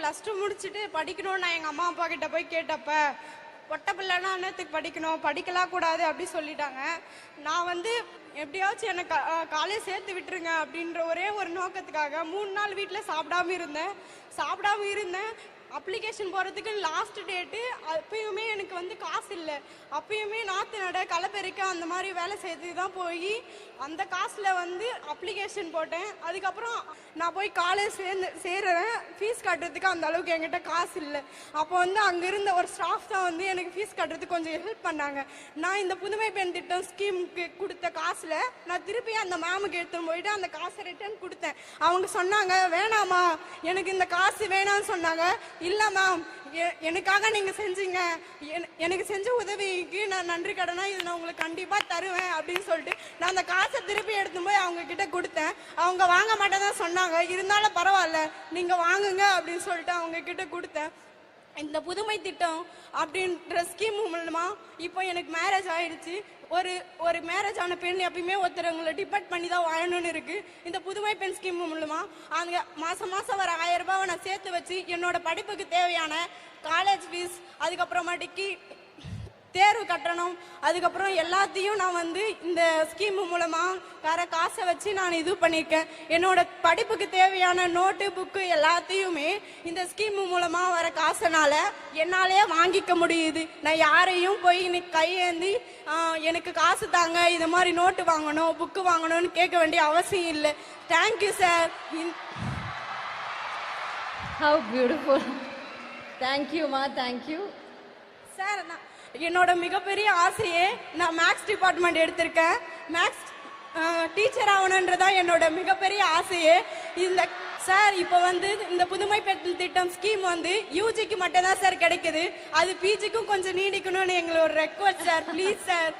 Plus two முடிச்சுட்டு படிக்கணும்னு நான் எங்கள் அம்மா அப்பா கிட்ட போய் கேட்டப்ப ஒட்ட பிள்ளைனா அண்ணத்துக்கு படிக்கணும்? படிக்கலாம் கூடாது அப்படி சொல்லிட்டாங்க. நான் வந்து எப்படியாச்சும் எனக்கு காலையில் சேர்த்து விட்டுருங்க அப்படின்ற ஒரே ஒரு நோக்கத்துக்காக மூணு நாள் வீட்டில் சாப்பிடாம இருந்தேன். சாப்பிடாம இருந்தேன். அப்ளிகேஷன் போகிறதுக்கு லாஸ்ட் டேட்டு அப்பயுமே எனக்கு வந்து காசு இல்லை. அப்பயுமே நாற்று நட களப்பெருக்க அந்த மாதிரி வேலை செய்து தான் போய் அந்த காசில் வந்து அப்ளிகேஷன் போட்டேன். அதுக்கப்புறம் நான் போய் காலேஜ் சேர்ந்து சேர்றேன். ஃபீஸ் கட்டுறதுக்கு அந்த அளவுக்கு என்கிட்ட காசு இல்லை. அப்போ வந்து அங்கே இருந்த ஒரு ஸ்டாஃப் தான் வந்து எனக்கு ஃபீஸ் கட்டுறதுக்கு கொஞ்சம் ஹெல்ப் பண்ணாங்க. நான் இந்த புதுமை பெண் திட்டம் ஸ்கீமுக்கு கொடுத்த காசில் நான் திருப்பி அந்த மேமுக்கு எடுத்துன்னு போயிட்டு அந்த காசை ரிட்டர்ன் கொடுத்தேன். அவங்க சொன்னாங்க வேணாமா எனக்கு இந்த காசு வேணாம்னு சொன்னாங்க. இல்லை மேம் எனக்காக நீங்கள் செஞ்சீங்க. எனக்கு செஞ்ச உதவிக்கு நான் நன்றி கடனா இது நான் உங்களுக்கு கண்டிப்பாக தருவேன் அப்படின்னு சொல்லிட்டு நான் அந்த காசை திருப்பி எடுத்து போய் அவங்க கிட்ட கொடுத்தேன். அவங்க வாங்க மாட்டேன் சொன்னாங்க. இருந்தாலும் பரவாயில்ல. நீங்கள் வாங்குங்க அப்படின்னு சொல்லிட்டு அவங்க கிட்ட கொடுத்தேன். இந்த புதுமை திட்டம் அப்படின்ற ஸ்கீம் மூலமா இப்போ எனக்கு மேரேஜ் ஆயிடுச்சு. ஒரு ஒரு மேரேஜ் ஆன பெண் எப்பயுமே ஒருத்தரவங்களை டிபெண்ட் பண்ணி தான் வாழணும்னு இருக்கு. இந்த புதுமை பெண் ஸ்கீம் மூலமா அங்கே மாசம் மாசம் வர ஆயிரம் ரூபாவை நான் சேர்த்து வச்சு என்னோட படிப்புக்கு தேவையான காலேஜ் ஃபீஸ் அதுக்கப்புறமாட்டிக்கு தேர்வு கட்டணம். அதுக்கப்புறம் எல்லாத்தையும் நான் வந்து இந்த ஸ்கீம் மூலமா வர காசை வச்சு நான் இது பண்ணியிருக்கேன் என்னோட படிப்புக்கு தேவையான நோட்டு புக்கு எல்லாத்தையுமே இந்த ஸ்கீம் மூலமா வர காசனால என்னாலே வாங்கிக்க முடியுது. நான் யாரையும் போய் இன்னைக்கு கையேந்தி எனக்கு காசு தாங்க இது மாதிரி நோட்டு வாங்கணும் புக்கு வாங்கணும்னு கேட்க வேண்டிய அவசியம் இல்லை. Thank you sir how beautiful தேங்க்யூமா தேங்க்யூ சார் நான் என்னோட மிகப்பெரிய ஆசையே நான் மேக்ஸ் டிபார்ட்மெண்ட் எடுத்திருக்கேன். மேக்ஸ் டீச்சர் ஆகணுன்றதான் என்னோட மிகப்பெரிய ஆசையே. இந்த சார் இப்போ வந்து இந்த புதுமை பெற்ற திட்டம் ஸ்கீம் வந்து யூஜிக்கு மட்டும்தான் சார் கிடைக்குது. அது பிஜிக்கும் கொஞ்சம் நீடிக்கணும்னு எங்களோட ரெக்வஸ்ட் சார் ப்ளீஸ் சார்